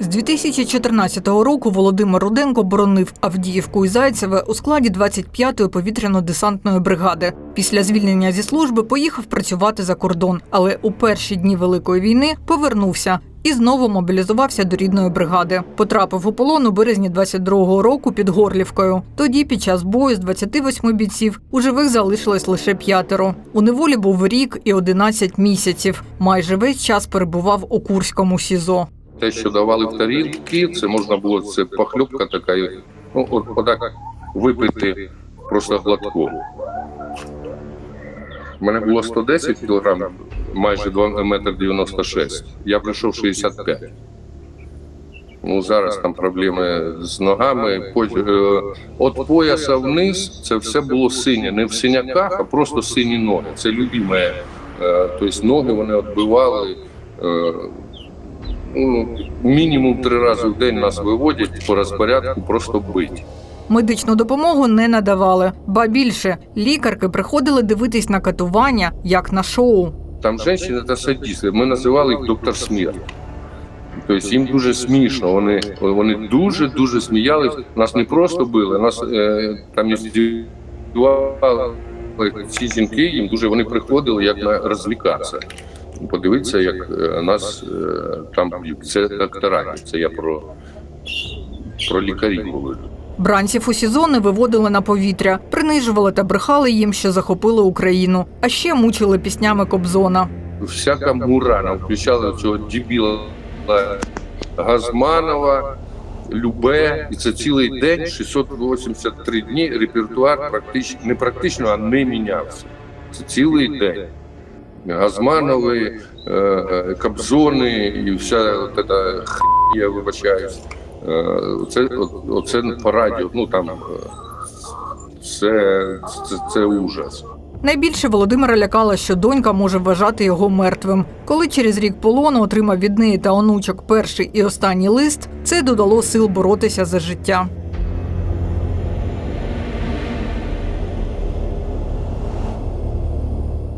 З 2014 року Володимир Руденко боронив Авдіївку і Зайцеве у складі 25-ї повітряно-десантної бригади. Після звільнення зі служби поїхав працювати за кордон, але у перші дні Великої війни повернувся і знову мобілізувався до рідної бригади. Потрапив у полон у березні 22-го року під Горлівкою. Тоді, під час бою з 28 бійців, у живих залишилось лише п'ятеро. У неволі був рік і 11 місяців. Майже весь час перебував у Курському СІЗО. Те, що давали в тарілки, це можна було це похлюбка така, ну от отак випити просто глотку. У мене було 110 кг, майже 2 метр 96. Я прийшов 65. Ну зараз там проблеми з ногами. Е, От пояса вниз це все було синє. Не в синяках, а просто сині ноги. Це любиме. Е, Тобто ноги вони відбивали. Е, ну, мінімум три рази в день нас виводять по розпорядку, просто бить. Медичну допомогу не надавали. Ба більше лікарки приходили дивитись на катування як на шоу. Там жінки та садісти. Ми називали їх доктор смерть. Тобто їм дуже смішно. Вони, вони дуже дуже сміялись. Нас не просто били, нас е, там здівали ці жінки. Їм дуже вони приходили як на розвлікатися. Подивитися, як е, нас е, там б'ють. Це доктора. Це я про, про лікарів говорю. Бранців у СІЗО не виводили на повітря, принижували та брехали їм, що захопили Україну, а ще мучили піснями Кобзона. всяка мура нам включали цього дебіла Газманова, Любе, і це цілий день, 683 дні. Репертуар практично не практично, а не мінявся. Це цілий день. Газманови, е, е, Кобзони і вся от эта х... я вибачаюсь. Е, Оце, оце по радіо, ну там це, це, це ужас. Найбільше Володимира лякало, що донька може вважати його мертвим. Коли через рік полону отримав від неї та онучок перший і останній лист, це додало сил боротися за життя.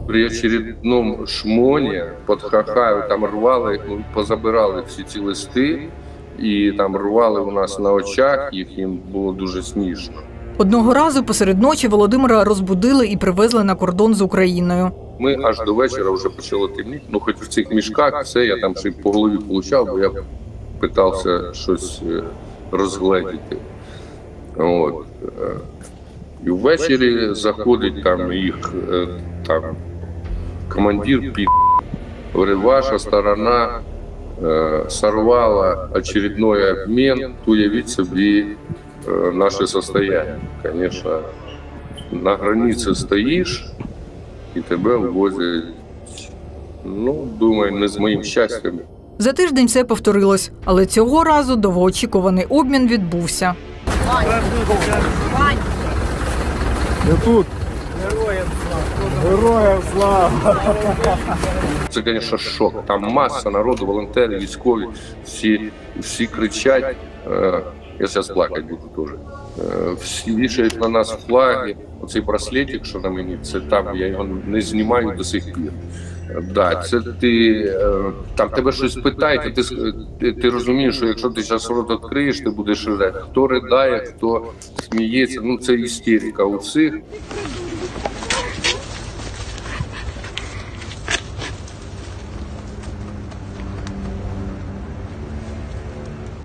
При очередному шмоні під Хахаю там рвали, позабирали всі ці листи, і там рвали у нас на очах, їх їм було дуже смішно. Одного разу посеред ночі Володимира розбудили і привезли на кордон з Україною. Ми аж до вечора вже почало темніти. Ну, хоч в цих мішках все, я там ще й по голові получав, бо я питався щось е, розгледіти. От. е. І ввечері заходить там їх е, там командир під говорит, ваша сторона е, сорвала очередной обмен, уявіть собі е, наше состояние. Конечно, на границі стоїш, і тебе ввозять. Ну, думаю, не з моїм щастям. За тиждень все повторилось, але цього разу довгоочікуваний обмін відбувся. Я тут. Героям слава! Це, звісно, шок. Там маса народу, волонтери, військові, всі, всі кричать. Е, Я зараз плакати буду теж. Е, Всі вішають на нас флаги. Оцей браслетик, що на мені, це там, я його не знімаю до сих пір. Да, це ти е, там тебе щось питають, а ти, ти, розумієш, що якщо ти зараз рот відкриєш, ти будеш ридати. Хто ридає, хто сміється. Ну це істерика у всіх.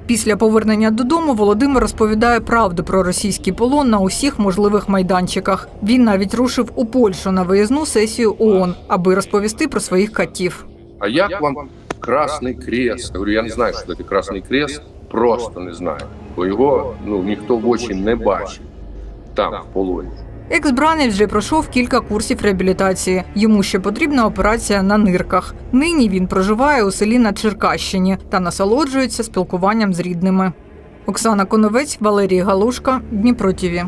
Після повернення додому Володимир розповідає правду про російський полон на усіх можливих майданчиках. Він навіть рушив у Польщу на виїзну сесію ООН, аби розповісти про своїх катів. А як вам Красний Крест? Я говорю, я не знаю, що таке Красний Крест, просто не знаю. Бо його ну, ніхто в очі не бачив там, в полоні. Екс-бранець вже пройшов кілька курсів реабілітації. Йому ще потрібна операція на нирках. Нині він проживає у селі на Черкащині та насолоджується спілкуванням з рідними. Оксана Коновець, Валерій Галушка, Дніпро ТІВІ.